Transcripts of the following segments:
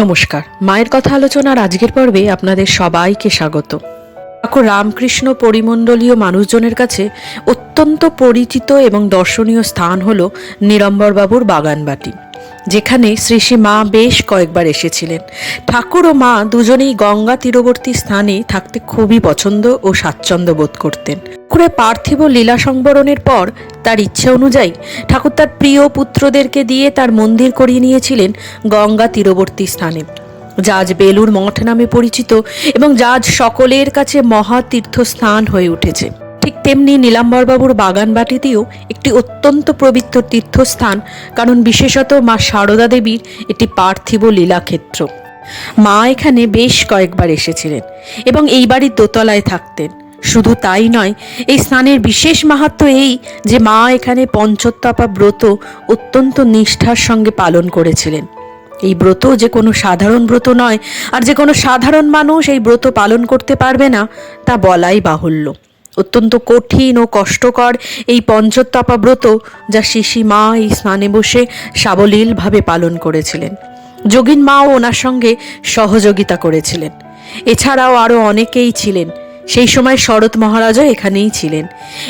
নমস্কার। মায়ের কথা আলোচনার আজকের পর্বে আপনাদের সবাইকে স্বাগত। ঠাকুর রামকৃষ্ণ পরিমণ্ডলীয় মানুষজনের কাছে অত্যন্ত পরিচিত এবং দর্শনীয় স্থান হল নিরম্বরবাবুর বাগানবাটি। যেখানে শ্রী মা বেশ কয়েকবার এসেছিলেন। ঠাকুর ও মা দুজনেই গঙ্গা তীরবর্তী স্থানে থাকতে খুবই পছন্দ ও স্বাচ্ছন্দ্য বোধ করতেন। ঠাকুরের পার্থিব লীলা সংবরণের পর তার ইচ্ছে অনুযায়ী ঠাকুর তার প্রিয় পুত্রদেরকে দিয়ে তার মন্দির করিয়ে নিয়েছিলেন গঙ্গা তীরবর্তী স্থানে। আজ বেলুর মঠ নামে পরিচিত এবং আজ সকলের কাছে মহা তীর্থস্থান হয়ে উঠেছে। ঠিক তেমনি নীলাম্বরবাবুর বাগানবাটিতেও একটি অত্যন্ত পবিত্র তীর্থস্থান, কারণ বিশেষত মা সারদা দেবীর একটি পার্থিব লীলাক্ষেত্র। মা এখানে বেশ কয়েকবার এসেছিলেন এবং এই বাড়ির দোতলায় থাকতেন। শুধু তাই নয়, এই স্থানের বিশেষ মাহাত্ম এই যে মা এখানে পঞ্চত্তাপা ব্রত অত্যন্ত নিষ্ঠার সঙ্গে পালন করেছিলেন। এই ব্রত যে কোনো সাধারণ ব্রত নয়, আর যে কোনো সাধারণ মানুষ এই ব্রত পালন করতে পারবে না, তা বলাই বাহুল্য। অত্যন্ত কঠিন ও কষ্টকর এই পঞ্চত্তাপা ব্রত যা শিশি মা এই স্নানে বসে সাবলীলভাবে পালন করেছিলেন। যোগিন মাও ওনার সঙ্গে সহযোগিতা করেছিলেন। এছাড়াও আরও অনেকেই ছিলেন। সেই সময় শরৎ মহারাজও এখানেই ছিলেন।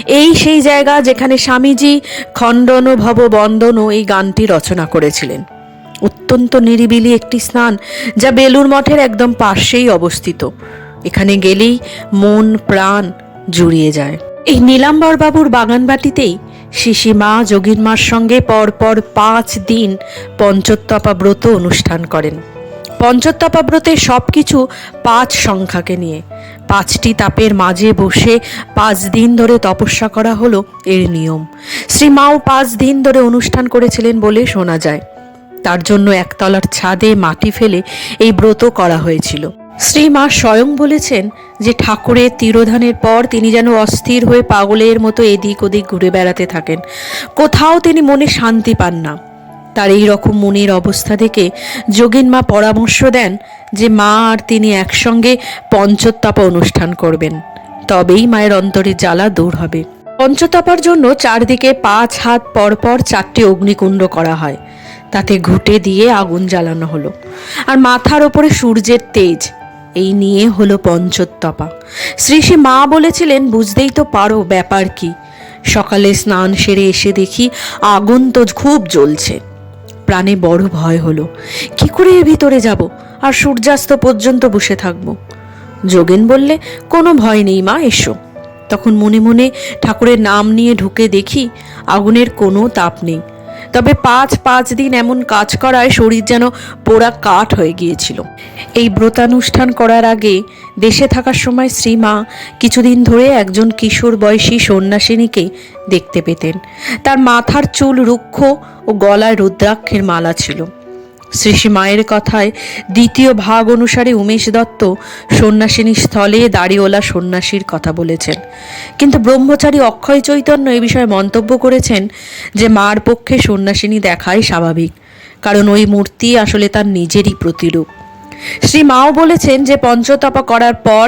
এই সেই জায়গা যেখানে স্বামীজি খণ্ডন, ভব, বন্দন এই গানটি রচনা করেছিলেন। অত্যন্ত নিরিবিলি একটি স্নান যা বেলুর মঠের একদম পাশেই অবস্থিত। এখানে গেলেই মন, প্রাণ জুড়িয়ে যায়। এই নীলাম্বর বাবুর বাগানবাটিতেই শিশি মা যোগীর মার সঙ্গে পরপর পাঁচ দিন পঞ্চত্তপা ব্রত অনুষ্ঠান করেন। পঞ্চত্তপা ব্রতে সব কিছু পাঁচ সংখ্যাকে নিয়ে। পাঁচটি তাপের মাঝে বসে পাঁচ দিন ধরে তপস্যা করা হলো এর নিয়ম। শ্রী মাও পাঁচ দিন ধরে অনুষ্ঠান করেছিলেন বলে শোনা যায়। তার জন্য একতলার ছাদে মাটি ফেলে এই ব্রত করা হয়েছিল। শ্রী মা স্বয়ং বলেছেন যে ঠাকুরের তিরোধানের পর তিনি যেন অস্থির হয়ে পাগলের মতো এদিক ওদিক ঘুরে বেড়াতে থাকেন। কোথাও তিনি মনে শান্তি পান না। তার এই রকম মনের অবস্থা দেখে যোগিন মা পরামর্শ দেন যে মা আর তিনি একসঙ্গে পঞ্চত্তাপা অনুষ্ঠান করবেন। তবেই মায়ের অন্তরে জ্বালা দূর হবে। পঞ্চতাপার জন্য চারদিকে পাঁচ হাত পরপর চারটি অগ্নিকুণ্ড করা হয়। তাতে ঘুটে দিয়ে আগুন জ্বালানো হলো। আর মাথার ওপরে সূর্যের তেজ। এই নিয়ে হলো শ্রী শ্রী মা বলেছিলেন, বুঝতেই তো পারো ব্যাপার কি। সকালে স্নান সেরে এসে দেখি আগুন তো খুব জ্বলছে। প্রাণে বড় ভয় হলো। কি করে এর ভিতরে যাব? আর সূর্যাস্ত পর্যন্ত বসে থাকব? যোগেন বললে, কোনো ভয় নেই মা, এসো। তখন মনে মনে ঠাকুরের নাম নিয়ে ঢুকে দেখি, আগুনের কোনো তাপ নেই। তবে পাঁচ পাঁচ দিন এমন কাজ করায় শরীর যেন পোড়া কাঠ হয়ে গিয়েছিল। এই ব্রতানুষ্ঠান করার আগে দেশে থাকার সময় শ্রীমা কিছুদিন ধরে একজন কিশোর বয়সী সন্ন্যাসিনীকে দেখতে পেতেন। তার মাথার চুল রুক্ষ ও গলায় রুদ্রাক্ষের মালা ছিল। শ্রী শ্রী মায়ের কথায় দ্বিতীয় ভাগ অনুসারে উমেশ দত্ত সন্ন্যাসিনী স্থলে দাড়িওলা সন্ন্যাসীর কথা বলেছেন। কিন্তু ব্রহ্মচারী অক্ষয় চৈতন্য এ বিষয়ে মন্তব্য করেছেন যে মার পক্ষে সন্ন্যাসিনী দেখাই স্বাভাবিক, কারণ ওই মূর্তি আসলে তার নিজেরই প্রতিরূপ। শ্রী মাও বলেছেন যে পঞ্চতপা করার পর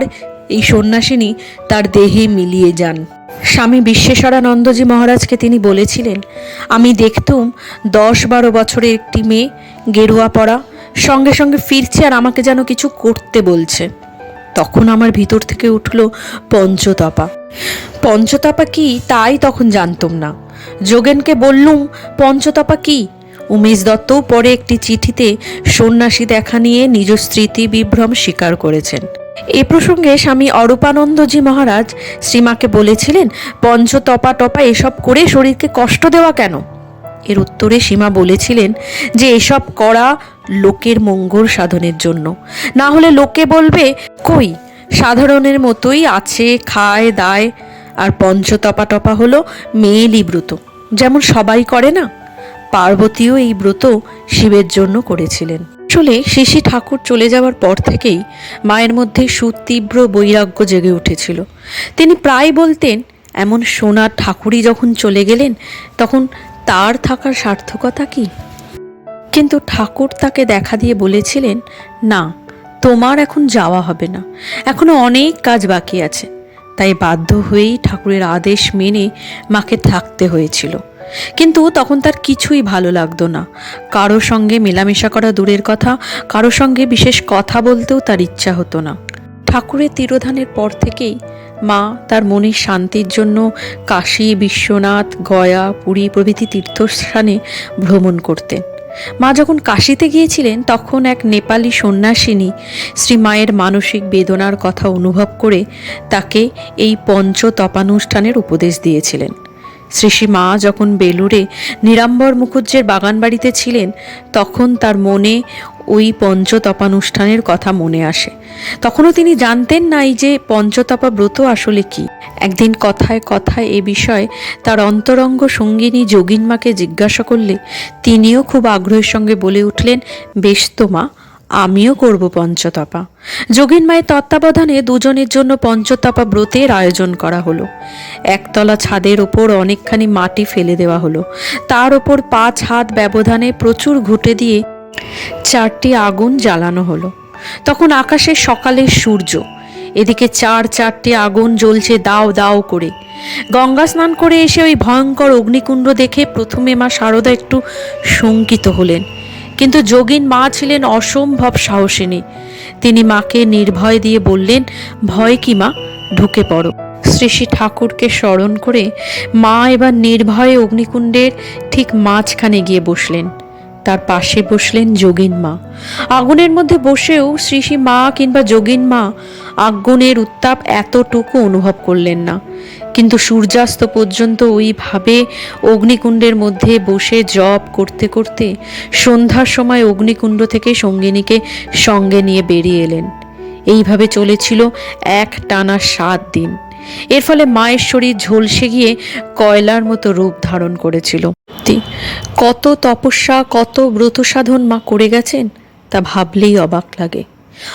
এই সন্ন্যাসিনী তার দেহে মিলিয়ে যান। স্বামী বিশ্বেশ্বরানন্দজি মহারাজকে তিনি বলেছিলেন, আমি দেখতুম দশ বারো বছরের একটি মেয়ে গেরুয়া পড়া, সঙ্গে সঙ্গে ফিরছে আর আমাকে যেন কিছু করতে বলছে। তখন আমার ভিতর থেকে উঠল পঞ্চতপা। পঞ্চতপা কি? তাই তখন জানতুম না। যোগেনকে বললুম, পঞ্চতপা কি? উমেশ দত্তও পরে একটি চিঠিতে সন্ন্যাসী দেখা নিয়ে নিজ স্মৃতি বিভ্রম স্বীকার করেছেন। এ প্রসঙ্গে স্বামী অরূপানন্দজি মহারাজ শ্রীমাকে বলেছিলেন, পঞ্চতপা টপা এসব করে শরীরকে কষ্ট দেওয়া কেন? এর উত্তরে সীমা বলেছিলেন যে এসব করা লোকের মঙ্গল সাধনের জন্য। না হলে লোকে বলবে, কই? সাধারণের মতোই আছে, খায়, দায়। আর পঞ্চতপা টপা হলো মেয়েলি ব্রত। যেমন সবাই করে না, পার্বতীও এই ব্রত শিবের জন্য করেছিলেন। আসলে শিশি ঠাকুর চলে যাওয়ার পর থেকেই মায়ের মধ্যে সুতীব্র বৈরাগ্য জেগে উঠেছিল। তিনি প্রায় বলতেন, এমন সোনার ঠাকুরই যখন চলে গেলেন, তখন তার থাকার সার্থকতা কি? কিন্তু ঠাকুর তাকে দেখা দিয়ে বলেছিলেন, না, তোমার এখন যাওয়া হবে না। এখনও অনেক কাজ বাকি আছে। তাই বাধ্য হয়েই ঠাকুরের আদেশ মেনে মাকে থাকতে হয়েছিল। কিন্তু তখন তার কিছুই ভালো লাগতো না। কারও সঙ্গে মেলামেশা করা দূরের কথা, কারও সঙ্গে বিশেষ কথা বলতেও তার ইচ্ছা হতো না। ঠাকুরের তিরোধানের পর থেকেই মা তার মনের শান্তির জন্য কাশী, বিশ্বনাথ, গয়া, পুরী প্রভৃতি তীর্থস্থানে ভ্রমণ করতেন। মা যখন কাশিতে গিয়েছিলেন, তখন এক নেপালি সন্ন্যাসিনী শ্রী মায়ের মানসিক বেদনার কথা অনুভব করে তাকে এই পঞ্চ তপানুষ্ঠানের উপদেশ দিয়েছিলেন। শ্রী শ্রী মা যখন বেলুড়ে নিরাম্বর মুখুজ্জের বাগান বাড়িতে ছিলেন, তখন তার মনে ওই পঞ্চতপানুষ্ঠানের কথা মনে আসে। তখনও তিনি জানতেন না এই যে পঞ্চতপা ব্রত আসলে কি। একদিন কথায় কথায় এ বিষয়ে তার অন্তরঙ্গ সঙ্গিনী যোগিনমাকে জিজ্ঞাসা করলে, তিনিও খুব আগ্রহের সঙ্গে বলে উঠলেন, বেশ তো মা আমিও করব পঞ্চতপা। যোগিন মায়ের তত্ত্বাবধানে দুজনের জন্য পঞ্চতপা ব্রতের আয়োজন করা হলো। একতলা ছাদের ওপর অনেকখানি মাটি ফেলে দেওয়া হলো। তার ওপর পাঁচ হাত ব্যবধানে প্রচুর ঘুঁটে দিয়ে চারটি আগুন জ্বালানো হলো। তখন আকাশে সকালের সূর্য। এদিকে চার চারটি আগুন জ্বলছে দাও দাও করে। গঙ্গা স্নান করে এসে ওই ভয়ঙ্কর অগ্নিকুণ্ড দেখে প্রথমে মা শারদা একটু শঙ্কিত হলেন। কিন্তু যোগিন মা ছিলেন অসম্ভব সাহসিনী। তিনি মাকে নির্ভয় দিয়ে বললেন, ভয় কি মা? ঢুকে পড়ো। শ্রী শ্রী ঠাকুরকে স্মরণ করে মা এবার নির্ভয়ে অগ্নিকুণ্ডের ঠিক মাঝখানে গিয়ে বসলেন। তার পাশে বসলেন যোগিন মা। আগুনের মধ্যে বসেও শ্রী শ্রী মা কিংবা যোগিন মা আগুনের উত্তাপ এতটুকু অনুভব করলেন না। কিন্তু সূর্যাস্ত পর্যন্ত ওইভাবে অগ্নিকুণ্ডের মধ্যে বসে জপ করতে করতে সন্ধ্যার সময় অগ্নিকুণ্ড থেকে সঙ্গিনীকে সঙ্গে নিয়ে বেরিয়ে এলেন। এইভাবে চলেছিল এক টানা সাত দিন। এর ফলে মায়ের শরীর ঝলসে গিয়ে কয়লার মতো রূপ ধারণ করেছিল। কত তপস্যা, কত ব্রত সাধন মা করে গেছেন, তা ভাবলেই অবাক লাগে।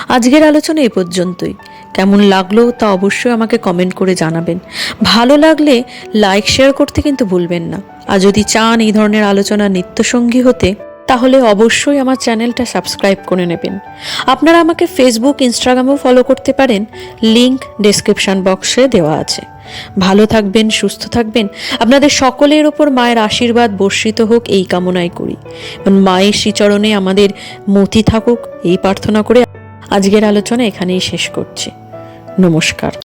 আজকের আলোচনা এ পর্যন্তই। কেমন লাগল তা অবশ্যই আমাকে কমেন্ট করে জানাবেন। ভালো লাগলে লাইক শেয়ার করতে কিন্তু ভুলবেন না। আর যদি চান এই ধরনের আলোচনা নিত্যসঙ্গী হতে, তাহলে অবশ্যই আমার চ্যানেলটা সাবস্ক্রাইব করে নেবেন। আপনারা আমাকে ফেসবুক ইনস্টাগ্রামেও ফলো করতে পারেন। লিংক ডেসক্রিপশন বক্সে দেওয়া আছে। ভালো থাকবেন, সুস্থ থাকবেন। আপনাদের সকলের ওপর মায়ের আশীর্বাদ বর্ষিত হোক, এই কামনাই করি। মায়ের শ্রীচরণে আমাদের মতি থাকুক, এই প্রার্থনা করে আজকের আলোচনা এখানেই শেষ করছি। নমস্কার।